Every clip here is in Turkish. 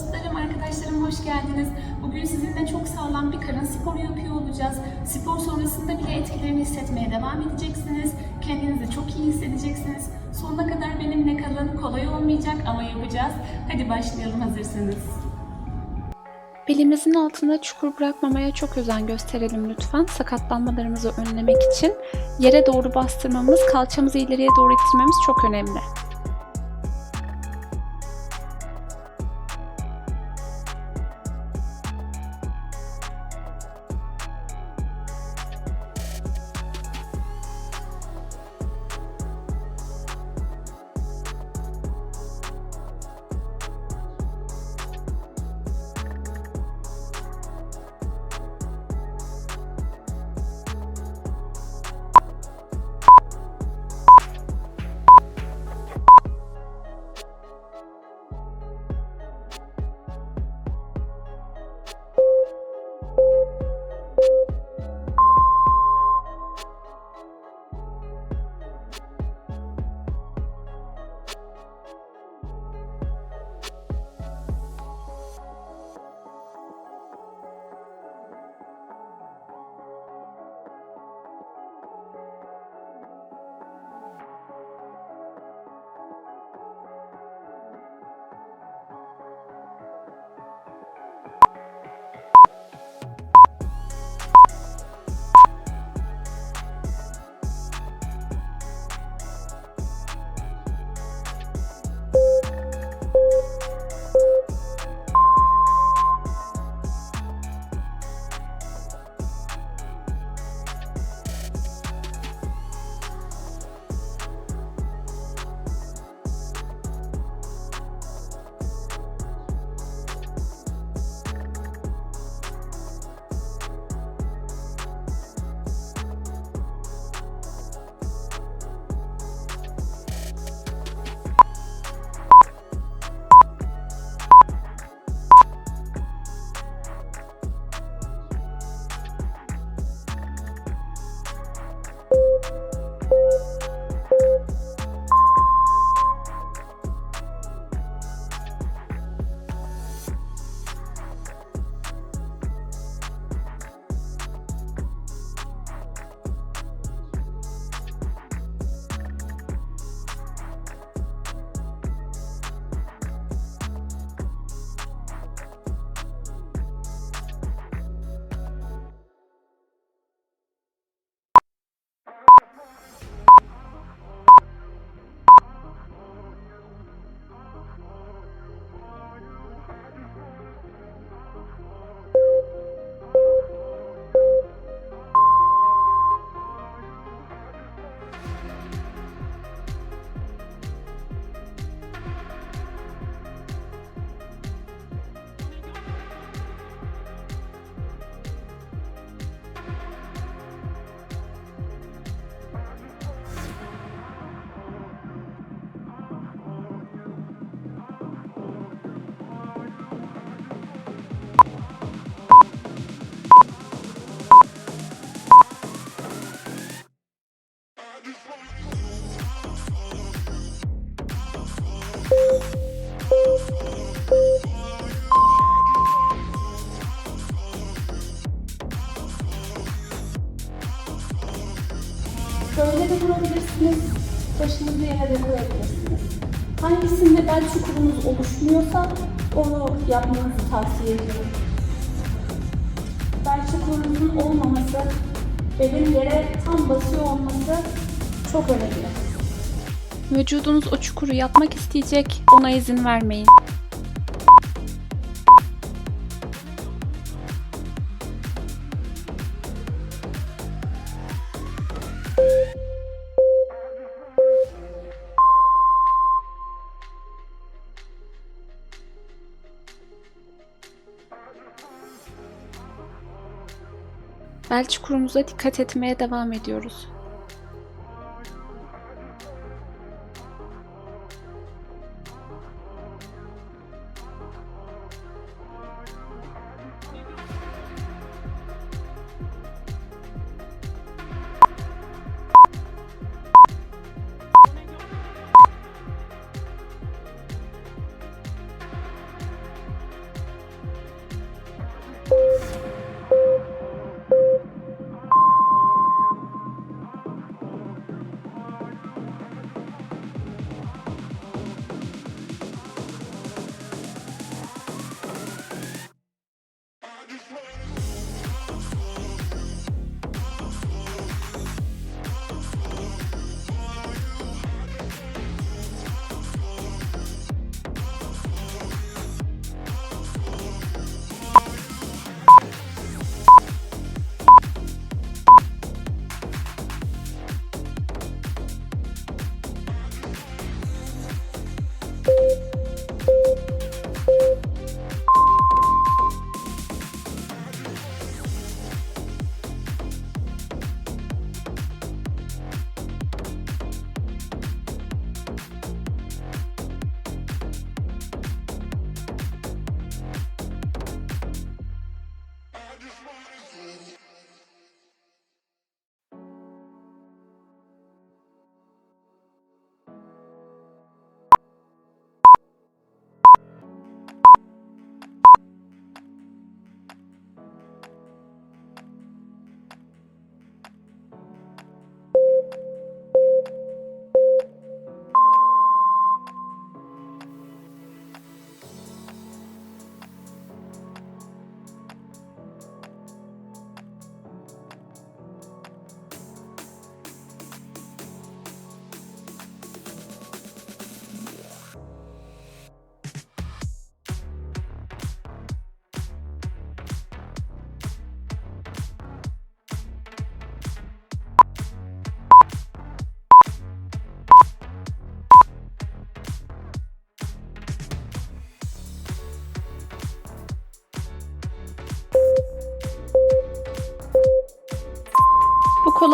Dostlarım, arkadaşlarım hoş geldiniz. Bugün sizinle çok sağlam bir karın sporu yapıyor olacağız. Spor sonrasında bile etkilerini hissetmeye devam edeceksiniz. Kendinizi çok iyi hissedeceksiniz. Sonuna kadar benimle kalın. Kolay olmayacak ama yapacağız. Hadi başlayalım hazırsanız. Belimizin altında çukur bırakmamaya çok özen gösterelim lütfen. Sakatlanmalarımızı önlemek için yere doğru bastırmamız, kalçamızı ileriye doğru ittirmemiz çok önemli. Böyle de durabilirsiniz. Başınızı yere de koyabilirsiniz. Hangisinde bel çukurunuz oluşmuyorsa onu yapmanızı tavsiye ediyorum. Bel çukurunuzun olmaması, belin yere tam basıyor olması çok önemli. Vücudunuz o çukuru yapmak isteyecek, ona izin vermeyin. Bel çukurumuza dikkat etmeye devam ediyoruz.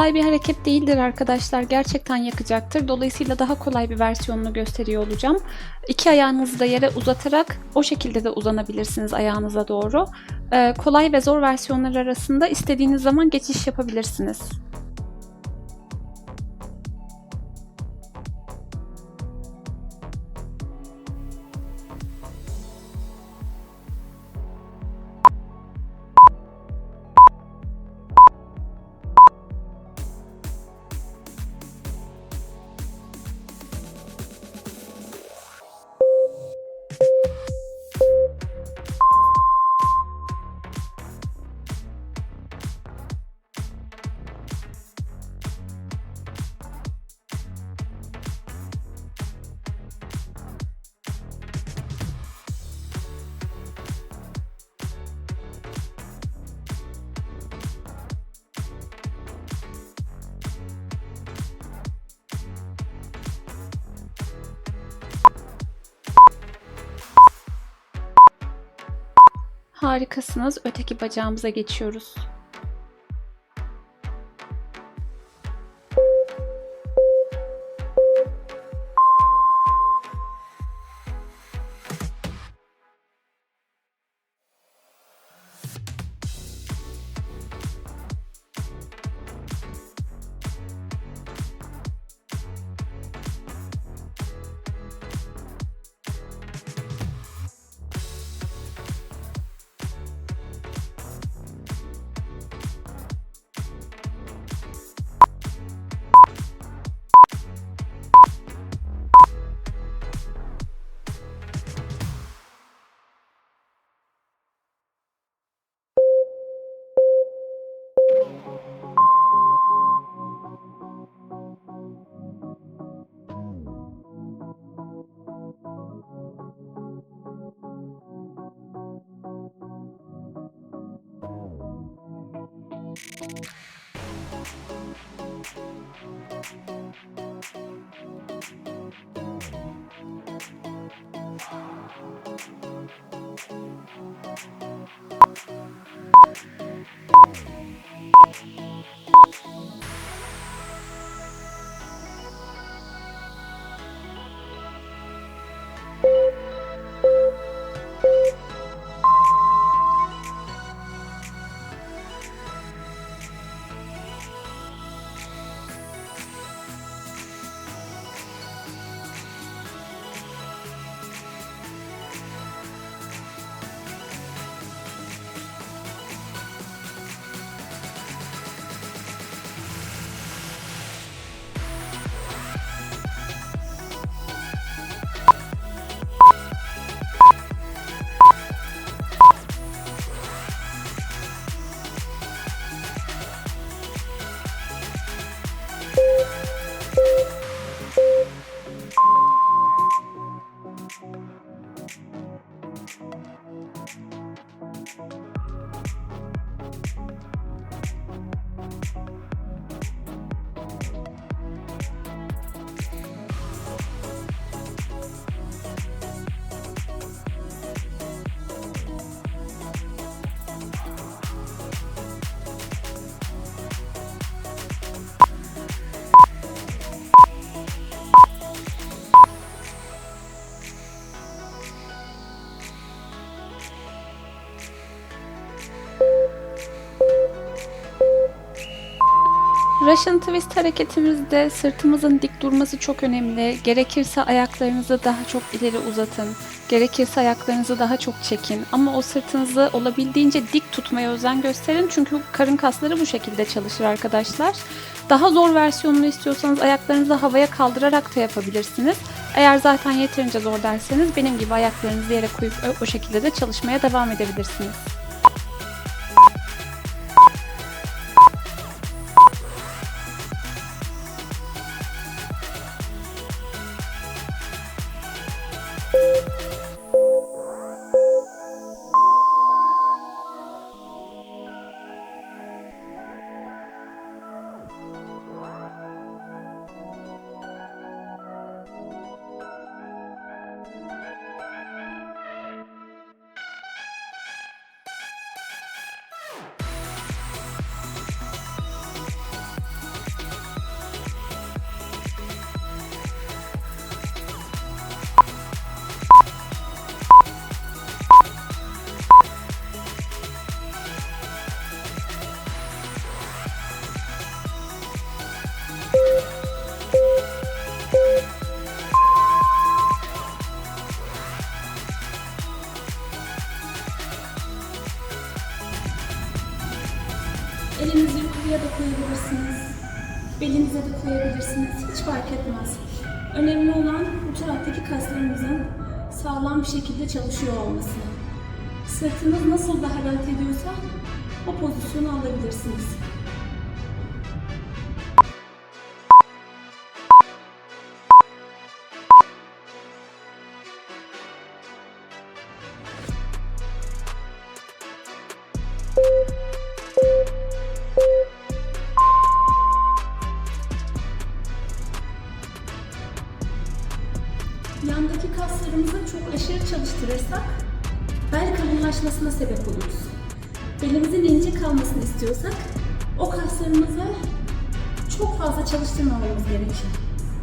Kolay bir hareket değildir arkadaşlar. Gerçekten yakacaktır. Dolayısıyla daha kolay bir versiyonunu gösteriyor olacağım. İki ayağınızı da yere uzatarak o şekilde de uzanabilirsiniz ayağınıza doğru. Ee, kolay ve zor versiyonlar arasında istediğiniz zaman geçiş yapabilirsiniz. Harikasınız. Öteki bacağımıza geçiyoruz. Russian Twist hareketimizde sırtımızın dik durması çok önemli. Gerekirse ayaklarınızı daha çok ileri uzatın. Gerekirse ayaklarınızı daha çok çekin. Ama o sırtınızı olabildiğince dik tutmaya özen gösterin. Çünkü karın kasları bu şekilde çalışır arkadaşlar. Daha zor versiyonunu istiyorsanız ayaklarınızı havaya kaldırarak da yapabilirsiniz. Eğer zaten yeterince zor derseniz benim gibi ayaklarınızı yere koyup o- şekilde de çalışmaya devam edebilirsiniz. Yukarıya da koyabilirsiniz. Belinize de koyabilirsiniz. Hiç fark etmez. Önemli olan bu taraftaki kaslarımızın sağlam bir şekilde çalışıyor olması. Sırtınız nasıl daha rahat ediyorsa o pozisyonu alabilirsiniz.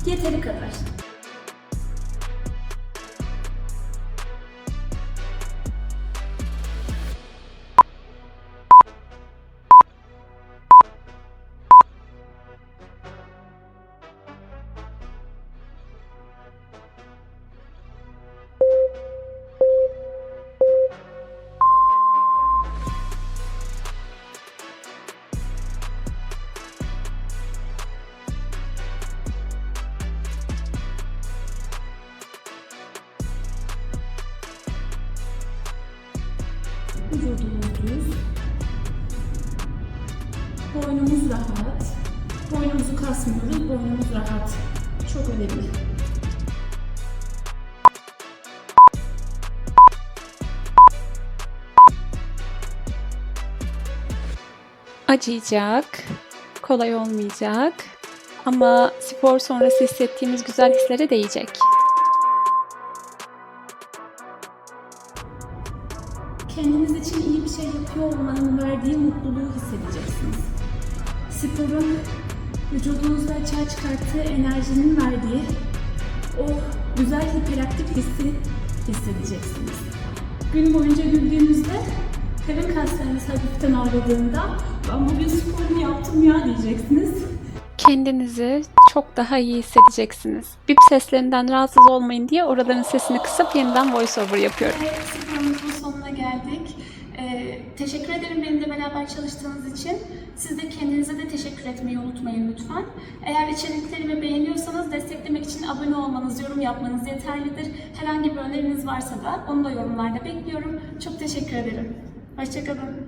Yeteri kadar. Vücudumuz düz. Boynumuz rahat. Boynumuzu kasmıyoruz, boynumuz rahat. Çok önemli. Acıyacak, kolay olmayacak ama spor sonrası hissettiğimiz güzel hislere değecek. Kendiniz için iyi bir şey yapıyor olmanın verdiği mutluluğu hissedeceksiniz. Sporun vücudunuzda açığa çıkarttığı enerjinin verdiği o güzel hiperaktif hissi hissedeceksiniz. Gün boyunca güldüğünüzde karın kaslarınız hafiften ağrıdığında ben bugün sporunu yaptım ya diyeceksiniz. Kendinizi çok daha iyi hissedeceksiniz. Bip seslerinden rahatsız olmayın diye oraların sesini kısıp yeniden voiceover yapıyorum. Evet. Ee, teşekkür ederim benimle beraber çalıştığınız için. Siz de kendinize de teşekkür etmeyi unutmayın lütfen. Eğer içeriklerimi beğeniyorsanız desteklemek için abone olmanız, yorum yapmanız yeterlidir. Herhangi bir öneriniz varsa da onu da yorumlarda bekliyorum. Çok teşekkür ederim. Hoşçakalın.